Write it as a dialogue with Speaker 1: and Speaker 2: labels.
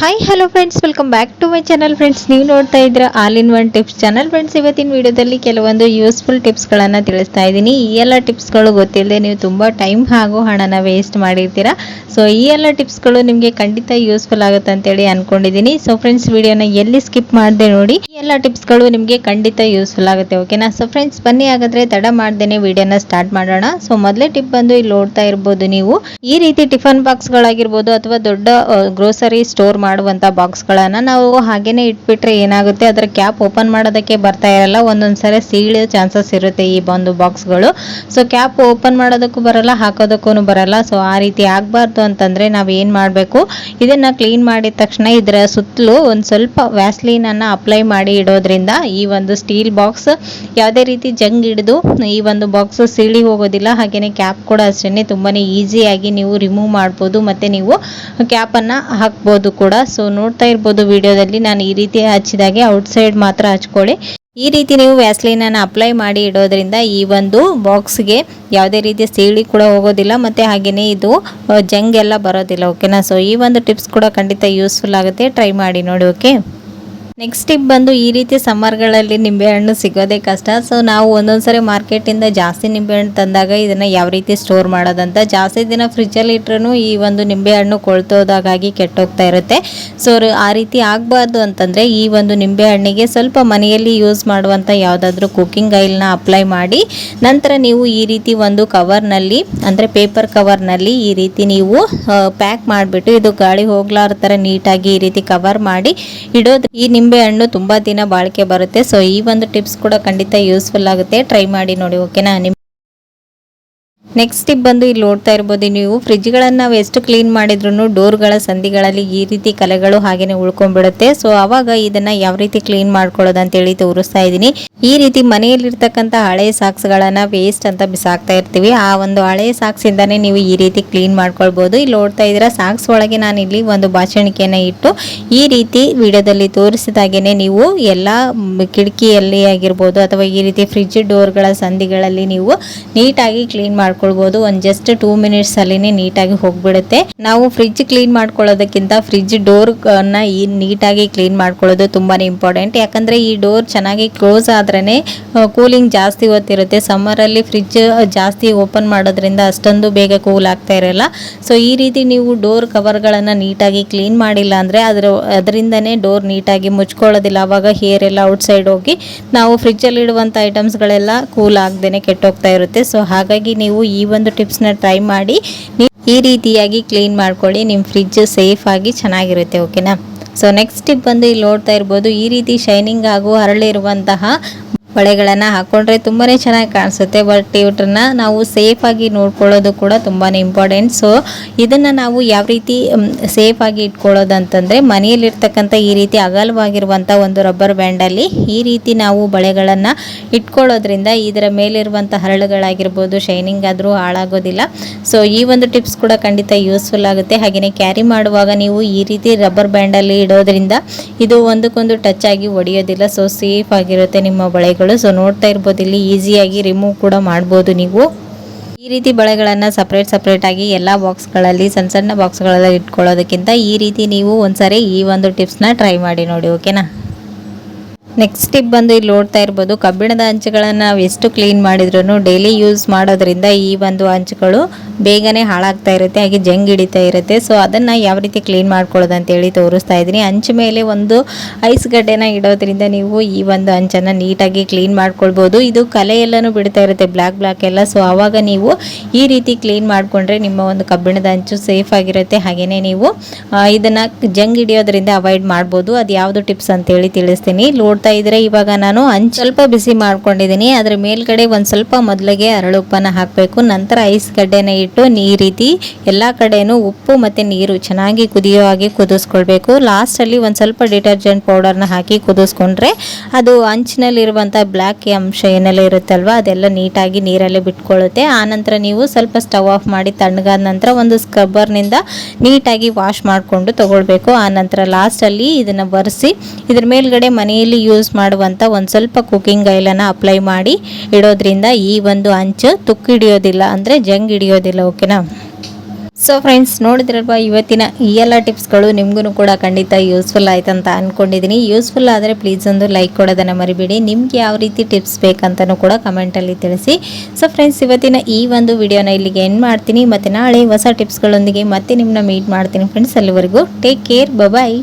Speaker 1: Hi hello friends welcome back to my channel friends ನೀವು ನೋಡ್ತಾ ಇದ್ದೀರಾ all in one tips channel friends ಇವತ್ತಿನ ವಿಡಿಯೋದಲ್ಲಿ ಕೆಲವೊಂದು ಯೂಸ್ಫುಲ್ ಟಿಪ್ಸ್ಗಳನ್ನು ತಿಳಿಸ್ತಾ ಇದ್ದೀನಿ. ಈ ಎಲ್ಲ ಟಿಪ್ಸ್ಗಳು ಗೊತ್ತಿಲ್ಲದೆ ನೀವು ತುಂಬ ಟೈಮ್ ಹಾಗೂ ಹಣನ ವೇಸ್ಟ್ ಮಾಡಿರ್ತೀರಾ. ಸೊ ಈ ಎಲ್ಲ ಟಿಪ್ಸ್ಗಳು ನಿಮಗೆ ಖಂಡಿತ ಯೂಸ್ಫುಲ್ ಆಗುತ್ತೆ ಅಂತೇಳಿ ಅಂದ್ಕೊಂಡಿದ್ದೀನಿ ಸೊ ಫ್ರೆಂಡ್ಸ್ ವಿಡಿಯೋನ ಎಲ್ಲಿ ಸ್ಕಿಪ್ ಮಾಡದೆ ನೋಡಿ. ಈ ಎಲ್ಲ ಟಿಪ್ಸ್ಗಳು ನಿಮಗೆ ಖಂಡಿತ ಯೂಸ್ಫುಲ್ ಆಗುತ್ತೆ ಓಕೆನಾ ಸೊ ಫ್ರೆಂಡ್ಸ್ ಬನ್ನಿ ಹಾಗಾದ್ರೆ ತಡ ಮಾಡ್ದೇನೆ ವಿಡಿಯೋನ ಸ್ಟಾರ್ಟ್ ಮಾಡೋಣ. ಸೊ ಮೊದಲೇ ಟಿಪ್ ಬಂದು ಇಲ್ಲಿ ನೋಡ್ತಾ ಇರ್ಬೋದು ನೀವು. ಈ ರೀತಿ ಟಿಫನ್ ಬಾಕ್ಸ್ಗಳಾಗಿರ್ಬೋದು ಅಥವಾ ದೊಡ್ಡ ಗ್ರೋಸರಿ ಸ್ಟೋರ್ ಮಾಡುವಂತ ಬಾಕ್ಸ್ಗಳನ್ನು ನಾವು ಹಾಗೇನೆ ಇಟ್ಬಿಟ್ರೆ ಏನಾಗುತ್ತೆ? ಅದರ ಕ್ಯಾಪ್ ಓಪನ್ ಮಾಡೋದಕ್ಕೆ ಬರ್ತಾ ಇರಲ್ಲ. ಒಂದೊಂದ್ಸರಿ ಸೀಳೋ ಚಾನ್ಸಸ್ ಇರುತ್ತೆ ಈ ಒಂದು ಬಾಕ್ಸ್ಗಳು ಸೊ ಕ್ಯಾಪ್ ಓಪನ್ ಮಾಡೋದಕ್ಕೂ ಬರಲ್ಲ ಹಾಕೋದಕ್ಕೂ ಬರಲ್ಲ. ಸೊ ಆ ರೀತಿ ಆಗಬಾರ್ದು ಅಂತಂದ್ರೆ ನಾವು ಏನು ಮಾಡಬೇಕು? ಇದನ್ನ ಕ್ಲೀನ್ ಮಾಡಿದ ತಕ್ಷಣ ಇದರ ಸುತ್ತಲೂ ಒಂದು ಸ್ವಲ್ಪ ವ್ಯಾಸ್ಲೀನ್ ಅನ್ನ ಅಪ್ಲೈ ಮಾಡಿ ಇಡೋದ್ರಿಂದ ಈ ಒಂದು ಸ್ಟೀಲ್ ಬಾಕ್ಸ್ ಯಾವುದೇ ರೀತಿ ಜಂಗ್ ಹಿಡಿದು ಈ ಒಂದು ಬಾಕ್ಸ್ ಸೀಳಿ ಹೋಗೋದಿಲ್ಲ. ಹಾಗೇನೆ ಕ್ಯಾಪ್ ಕೂಡ ಅಷ್ಟೇ ತುಂಬಾನೇ ಈಸಿಯಾಗಿ ನೀವು ರಿಮೂವ್ ಮಾಡ್ಬೋದು. ಮತ್ತೆ ನೀವು ಕ್ಯಾಪ್ ಅನ್ನ ಹಾಕ್ಬೋದು ಕೂಡ. ಸೊ ನೋಡ್ತಾ ಇರ್ಬೋದು ವಿಡಿಯೋದಲ್ಲಿ ನಾನು ಈ ರೀತಿ ಹಚ್ಚಿದಾಗೆ ಔಟ್ಸೈಡ್ ಮಾತ್ರ ಹಚ್ಕೊಳ್ಳಿ. ಈ ರೀತಿ ನೀವು ವ್ಯಾಸ್ಲೈನ್ ಅನ್ನು ಅಪ್ಲೈ ಮಾಡಿ ಇಡೋದ್ರಿಂದ ಈ ಒಂದು ಬಾಕ್ಸ್ಗೆ ಯಾವುದೇ ರೀತಿಯ ಸೀಳಿ ಕೂಡ ಹೋಗೋದಿಲ್ಲ ಮತ್ತೆ ಹಾಗೆಯೇ ಇದು ಜಂಗ್ ಎಲ್ಲ ಬರೋದಿಲ್ಲ ಓಕೆನಾ ಸೊ ಈ ಒಂದು ಟಿಪ್ಸ್ ಕೂಡ ಖಂಡಿತ ಯೂಸ್ಫುಲ್ ಆಗುತ್ತೆ. ಟ್ರೈ ಮಾಡಿ ನೋಡಿ ಓಕೆ ನೆಕ್ಸ್ಟ್ ಟಿಪ್ ಬಂದು ಈ ರೀತಿ ಸಮ್ಮರ್ಗಳಲ್ಲಿ ನಿಂಬೆಹಣ್ಣು ಸಿಗೋದೇ ಕಷ್ಟ. ಸೊ ನಾವು ಒಂದೊಂದ್ಸರಿ ಮಾರ್ಕೆಟಿಂದ ಜಾಸ್ತಿ ನಿಂಬೆಹಣ್ಣು ತಂದಾಗ ಇದನ್ನು ಯಾವ ರೀತಿ ಸ್ಟೋರ್ ಮಾಡೋದಂತ ಜಾಸ್ತಿ ದಿನ ಫ್ರಿಜ್ಜಲ್ಲಿ ಇಟ್ರೂ ಈ ಒಂದು ನಿಂಬೆಹಣ್ಣು ಕೊಳ್ತೋದಾಗಿ ಕೆಟ್ಟೋಗ್ತಾ ಇರುತ್ತೆ. ಸೊ ಆ ರೀತಿ ಆಗಬಾರ್ದು ಅಂತಂದರೆ ಈ ಒಂದು ನಿಂಬೆಹಣ್ಣಿಗೆ ಸ್ವಲ್ಪ ಮನೆಯಲ್ಲಿ ಯೂಸ್ ಮಾಡುವಂಥ ಯಾವುದಾದ್ರೂ ಕುಕ್ಕಿಂಗ್ ಆಯಿಲ್ನ ಅಪ್ಲೈ ಮಾಡಿ, ನಂತರ ನೀವು ಈ ರೀತಿ ಒಂದು ಕವರ್ನಲ್ಲಿ ಅಂದರೆ ಪೇಪರ್ ಕವರ್ನಲ್ಲಿ ಈ ರೀತಿ ನೀವು ಪ್ಯಾಕ್ ಮಾಡಿಬಿಟ್ಟು ಇದು ಗಾಳಿ ಹೋಗ್ಲಾರ ಥರ ನೀಟಾಗಿ ಈ ರೀತಿ ಕವರ್ ಮಾಡಿ ಇಡೋದು ಈ ಹಣ್ಣು ತುಂಬಾ ದಿನ ಬಾಳಿಕೆ ಬರುತ್ತೆ. ಸೊ ಈ ಒಂದು ಟಿಪ್ಸ್ ಕೂಡ ಖಂಡಿತ ಯೂಸ್ಫುಲ್ ಆಗುತ್ತೆ. ಟ್ರೈ ಮಾಡಿ ನೋಡಿ ಓಕೆನಾ ನಿಮ್ ನೆಕ್ಸ್ಟ್ ಟಿಪ್ ಬಂದು ಇಲ್ಲಿ ನೋಡ್ತಾ ಇರ್ಬೋದು, ನೀವು ಫ್ರಿಜ್ಗಳನ್ನು ನಾವು ಎಷ್ಟು ಕ್ಲೀನ್ ಮಾಡಿದ್ರು ಡೋರ್ಗಳ ಸಂಧಿಗಳಲ್ಲಿ ಈ ರೀತಿ ಕಲೆಗಳು ಹಾಗೆಯೇ ಉಳ್ಕೊಂಡ್ಬಿಡುತ್ತೆ. ಸೊ ಅವಾಗ ಇದನ್ನ ಯಾವ ರೀತಿ ಕ್ಲೀನ್ ಮಾಡ್ಕೊಳ್ಳೋದು ಅಂತೇಳಿ ತೋರಿಸ್ತಾ ಇದ್ದೀನಿ. ಈ ರೀತಿ ಮನೆಯಲ್ಲಿರ್ತಕ್ಕಂಥ ಹಳೆ ಸಾಕ್ಸ್ಗಳನ್ನ ವೇಸ್ಟ್ ಅಂತ ಬಿಸಾಕ್ತಾ ಇರ್ತೀವಿ. ಆ ಒಂದು ಹಳೆ ಸಾಕ್ಸ್ ಇಂದಾನೆ ನೀವು ಈ ರೀತಿ ಕ್ಲೀನ್ ಮಾಡ್ಕೊಳ್ಬೋದು. ಇಲ್ಲಿ ನೋಡ್ತಾ ಇದ್ದೀರಾ, ಸಾಕ್ಸ್ ಒಳಗೆ ನಾನು ಇಲ್ಲಿ ಒಂದು ಬಾಚಣಿಕೆಯನ್ನ ಇಟ್ಟು, ಈ ರೀತಿ ವಿಡಿಯೋದಲ್ಲಿ ತೋರಿಸಿದಾಗೇನೆ ನೀವು ಎಲ್ಲ ಕಿಟಕಿಯಲ್ಲಿ ಆಗಿರ್ಬೋದು ಅಥವಾ ಈ ರೀತಿ ಫ್ರಿಜ್ ಡೋರ್ಗಳ ಸಂಧಿಗಳಲ್ಲಿ ನೀವು ನೀಟಾಗಿ ಕ್ಲೀನ್ ಮಾಡ್ಕೊಳ್ಬಹುದು ಒಂದು ಜಸ್ಟ್ ಟೂ ಮಿನಿಟ್ಸ್ ಅಲ್ಲಿನೇ ನೀಟಾಗಿ ಹೋಗ್ಬಿಡುತ್ತೆ. ನಾವು ಫ್ರಿಜ್ ಕ್ಲೀನ್ ಮಾಡ್ಕೊಳ್ಳೋದಕ್ಕಿಂತ ಫ್ರಿಜ್ ಡೋರ್ ಈ ನೀಟಾಗಿ ಕ್ಲೀನ್ ಮಾಡ್ಕೊಳ್ಳೋದು ತುಂಬಾನೇ ಇಂಪಾರ್ಟೆಂಟ್ ಯಾಕಂದ್ರೆ ಈ ಡೋರ್ ಚೆನ್ನಾಗಿ ಕ್ಲೋಸ್ ಆದ್ರೇನೆ ಕೂಲಿಂಗ್ ಜಾಸ್ತಿ ಹೊತ್ತಿರುತ್ತೆ. ಸಮ್ಮರ್ ಅಲ್ಲಿ ಫ್ರಿಜ್ ಜಾಸ್ತಿ ಓಪನ್ ಮಾಡೋದ್ರಿಂದ ಅಷ್ಟೊಂದು ಬೇಗ ಕೂಲ್ ಆಗ್ತಾ ಇರಲ್ಲ. ಸೊ ಈ ರೀತಿ ನೀವು ಡೋರ್ ಕವರ್ ಗಳನ್ನ ನೀಟಾಗಿ ಕ್ಲೀನ್ ಮಾಡಿಲ್ಲ ಅಂದ್ರೆ ಅದ್ರ, ಅದರಿಂದನೇ ಡೋರ್ ನೀಟಾಗಿ ಮುಚ್ಕೊಳ್ಳೋದಿಲ್ಲ. ಅವಾಗ ಹೇರ್ ಎಲ್ಲ ಔಟ್ಸೈಡ್ ಹೋಗಿ ನಾವು ಫ್ರಿಜ್ ಅಲ್ಲಿ ಇಡುವಂತ ಐಟಮ್ಸ್ ಗಳೆಲ್ಲ ಕೂಲ್ ಆಗದೇನೆ ಕೆಟ್ಟೋಗ್ತಾ ಇರುತ್ತೆ. ಸೊ ಹಾಗಾಗಿ ನೀವು ಈ ಒಂದು ಟಿಪ್ಸ್ನ ಟ್ರೈ ಮಾಡಿ ಈ ರೀತಿಯಾಗಿ ಕ್ಲೀನ್ ಮಾಡ್ಕೊಳ್ಳಿ ನಿಮ್ಮ ಫ್ರಿಜ್ ಸೇಫಾಗಿ ಆಗಿ ಚೆನ್ನಾಗಿರುತ್ತೆ ಓಕೆನಾ ಸೊ ನೆಕ್ಸ್ಟ್ ಟಿಪ್ ಬಂದು ಇಲ್ಲಿ ನೋಡ್ತಾ ಇರ್ಬೋದು, ಈ ರೀತಿ ಶೈನಿಂಗ್ ಹಾಗೂ ಹರಳಿರುವಂತಹ ಬಳೆಗಳನ್ನ ಹಾಕೊಂಡ್ರೆ ತುಂಬಾ ಚೆನ್ನಾಗಿ ಕಾಣಿಸುತ್ತೆ. ಬಟ್ ಇವ್ರನ್ನ ನಾವು ಸೇಫಾಗಿ ನೋಡ್ಕೊಳ್ಳೋದು ಕೂಡ ತುಂಬಾ ಇಂಪಾರ್ಟೆಂಟ್ ಸೊ ಇದನ್ನು ನಾವು ಯಾವ ರೀತಿ ಸೇಫಾಗಿ ಇಟ್ಕೊಳ್ಳೋದು ಅಂತಂದರೆ ಮನೆಯಲ್ಲಿರ್ತಕ್ಕಂಥ ಈ ರೀತಿ ಅಗಲವಾಗಿರುವಂಥ ಒಂದು ರಬ್ಬರ್ ಬ್ಯಾಂಡಲ್ಲಿ ಈ ರೀತಿ ನಾವು ಬಳೆಗಳನ್ನು ಇಟ್ಕೊಳ್ಳೋದ್ರಿಂದ ಇದರ ಮೇಲಿರುವಂಥ ಹರಳುಗಳಾಗಿರ್ಬೋದು ಶೈನಿಂಗ್ ಆದರೂ ಹಾಳಾಗೋದಿಲ್ಲ. ಸೊ ಈ ಒಂದು ಟಿಪ್ಸ್ ಕೂಡ ಖಂಡಿತ ಯೂಸ್ಫುಲ್ ಆಗುತ್ತೆ. ಹಾಗೆಯೇ ಕ್ಯಾರಿ ಮಾಡುವಾಗ ನೀವು ಈ ರೀತಿ ರಬ್ಬರ್ ಬ್ಯಾಂಡಲ್ಲಿ ಇಡೋದ್ರಿಂದ ಇದು ಒಂದಕ್ಕೊಂದು ಟಚ್ ಆಗಿ ಒಡೆಯೋದಿಲ್ಲ. ಸೊ ಸೇಫ್ ಆಗಿರುತ್ತೆ ನಿಮ್ಮ ಬಳೆಗಳು. ಸೊ ನೋಡ್ತಾ ಇರ್ಬೋದು, ಇಲ್ಲಿ ಈಸಿಯಾಗಿ ರಿಮೂವ್ ಕೂಡ ಮಾಡ್ಬೋದು ನೀವು. ಈ ರೀತಿ ಬಳೆಗಳನ್ನು ಸಪ್ರೇಟ್ ಸಪ್ರೇಟಾಗಿ ಎಲ್ಲ ಬಾಕ್ಸ್ಗಳಲ್ಲಿ ಸಣ್ಣ ಸಣ್ಣ ಬಾಕ್ಸ್ಗಳಲ್ಲಿ ಇಟ್ಕೊಳ್ಳೋದಕ್ಕಿಂತ ಈ ರೀತಿ ನೀವು ಒಂದ್ಸರಿ ಈ ಒಂದು ಟಿಪ್ಸ್ನ ಟ್ರೈ ಮಾಡಿ ನೋಡಿ ಓಕೆನಾ ನೆಕ್ಸ್ಟ್ ಟಿಪ್ ಬಂದು ಇಲ್ಲಿ ನೋಡ್ತಾ ಇರ್ಬೋದು, ಕಬ್ಬಿಣದ ಅಂಚುಗಳನ್ನು ನಾವು ಎಷ್ಟು ಕ್ಲೀನ್ ಮಾಡಿದ್ರು ಡೈಲಿ ಯೂಸ್ ಮಾಡೋದ್ರಿಂದ ಈ ಒಂದು ಅಂಚುಗಳು ಬೇಗನೆ ಹಾಳಾಗ್ತಾ ಇರುತ್ತೆ, ಹಾಗೆ ಜಂಗ್ ಹಿಡಿತಾ ಇರುತ್ತೆ. ಸೊ ಅದನ್ನು ಯಾವ ರೀತಿ ಕ್ಲೀನ್ ಮಾಡ್ಕೊಳ್ಳೋದು ಅಂತೇಳಿ ತೋರಿಸ್ತಾ ಇದ್ದೀನಿ. ಅಂಚು ಮೇಲೆ ಒಂದು ಐಸ್ ಗಡ್ಡೆನ ಇಡೋದ್ರಿಂದ ನೀವು ಈ ಒಂದು ಅಂಚನ್ನು ನೀಟಾಗಿ ಕ್ಲೀನ್ ಮಾಡ್ಕೊಳ್ಬೋದು. ಇದು ಕಲೆ ಎಲ್ಲನೂ ಬಿಡ್ತಾ ಇರುತ್ತೆ ಬ್ಲ್ಯಾಕ್ ಬ್ಲ್ಯಾಕ್ ಎಲ್ಲ. ಸೊ ಆವಾಗ ನೀವು ಈ ರೀತಿ ಕ್ಲೀನ್ ಮಾಡಿಕೊಂಡ್ರೆ ನಿಮ್ಮ ಒಂದು ಕಬ್ಬಿಣದ ಅಂಚು ಸೇಫ್ ಆಗಿರುತ್ತೆ. ಹಾಗೆಯೇ ನೀವು ಇದನ್ನು ಇದನ್ನ ಜಂಗ್ ಹಿಡಿಯೋದ್ರಿಂದ ಅವಾಯ್ಡ್ ಮಾಡ್ಬೋದು. ಅದು ಯಾವುದು ಟಿಪ್ಸ್ ಅಂತೇಳಿ ತಿಳಿಸ್ತೀನಿ. ನೋಡ್ತಾ ಇದ್ರೆ ಇವಾಗ ನಾನು ಹಂಚ್ ಸ್ವಲ್ಪ ಬಿಸಿ ಮಾಡ್ಕೊಂಡಿದ್ದೀನಿ. ಅದ್ರ ಮೇಲ್ಗಡೆ ಒಂದ್ ಸ್ವಲ್ಪ ಮೊದಲಿಗೆ ಅರಳುಪ್ಪನ್ನ ಹಾಕಬೇಕು. ನಂತರ ಐಸ್ ಗಡ್ಡೆನ ಇಟ್ಟು ಈ ರೀತಿ ಎಲ್ಲ ಕಡೆನೂ ಉಪ್ಪು ಮತ್ತೆ ನೀರು ಚೆನ್ನಾಗಿ ಕುದಿಯೋ ಹಾಗೆ ಕುದಿಸ್ಕೊಳ್ಬೇಕು. ಲಾಸ್ಟ್ ಅಲ್ಲಿ ಒಂದ್ ಸ್ವಲ್ಪ ಡಿಟರ್ಜೆಂಟ್ ಪೌಡರ್ನ ಹಾಕಿ ಕುದಿಸ್ಕೊಂಡ್ರೆ ಅದು ಅಂಚಿನಲ್ಲಿರುವಂಥ ಬ್ಲ್ಯಾಕ್ ಅಂಶ ಏನೆಲ್ಲ ಇರುತ್ತಲ್ವಾ, ಅದೆಲ್ಲ ನೀಟಾಗಿ ನೀರಲ್ಲೇ ಬಿಟ್ಕೊಳ್ಳುತ್ತೆ. ಆನಂತರ ನಂತರ ನೀವು ಸ್ವಲ್ಪ ಸ್ಟವ್ ಆಫ್ ಮಾಡಿ ತಣ್ಣಗಾದ ನಂತರ ಒಂದು ಸ್ಕ್ರಬ್ಬರ್ನಿಂದ ನೀಟಾಗಿ ವಾಶ್ ಮಾಡಿಕೊಂಡು ತಗೊಳ್ಬೇಕು. ಆ ನಂತರ ಲಾಸ್ಟಲ್ಲಿ ಇದನ್ನು ಬರೆಸಿ ಇದ್ರ ಮೇಲ್ಗಡೆ ಮನೆಯಲ್ಲಿ ಯೂಸ್ ಮಾಡುವಂಥ ಒಂದು ಸ್ವಲ್ಪ ಕುಕ್ಕಿಂಗ್ ಆಯಿಲನ್ನು ಅಪ್ಲೈ ಮಾಡಿ ಇಡೋದ್ರಿಂದ ಈ ಒಂದು ಅಂಚು ತುಕ್ಕು ಹಿಡಿಯೋದಿಲ್ಲ ಅಂದರೆ ಜಂಗ್ ಹಿಡಿಯೋದಿಲ್ಲ ಓಕೆನಾ ಸೊ ಫ್ರೆಂಡ್ಸ್ ನೋಡಿದ್ರಲ್ವ ಇವತ್ತಿನ ಈ ಎಲ್ಲ ಟಿಪ್ಸ್ಗಳು ನಿಮಗೂ ಕೂಡ ಖಂಡಿತ ಯೂಸ್ಫುಲ್ ಆಯ್ತು ಅಂತ ಅಂದ್ಕೊಂಡಿದ್ದೀನಿ ಯೂಸ್ಫುಲ್ ಆದರೆ ಪ್ಲೀಸ್ ಒಂದು ಲೈಕ್ ಕೊಡೋದನ್ನು ಮರಿಬೇಡಿ. ನಿಮ್ಗೆ ಯಾವ ರೀತಿ ಟಿಪ್ಸ್ ಬೇಕಂತಲೂ ಕೂಡ ಕಮೆಂಟಲ್ಲಿ ತಿಳಿಸಿ. ಸೊ ಫ್ರೆಂಡ್ಸ್ ಇವತ್ತಿನ ಈ ಒಂದು ವಿಡಿಯೋನ ಇಲ್ಲಿಗೆ ಎಂಡ್ ಮಾಡ್ತೀನಿ. ಮತ್ತು ನಾಳೆ ಹೊಸ ಟಿಪ್ಸ್ಗಳೊಂದಿಗೆ ಮತ್ತೆ ನಿಮ್ಮನ್ನ ಮೀಟ್ ಮಾಡ್ತೀನಿ ಫ್ರೆಂಡ್ಸ್ ಅಲ್ಲಿವರೆಗೂ ಟೇಕ್ ಕೇರ್ ಬಾಯ್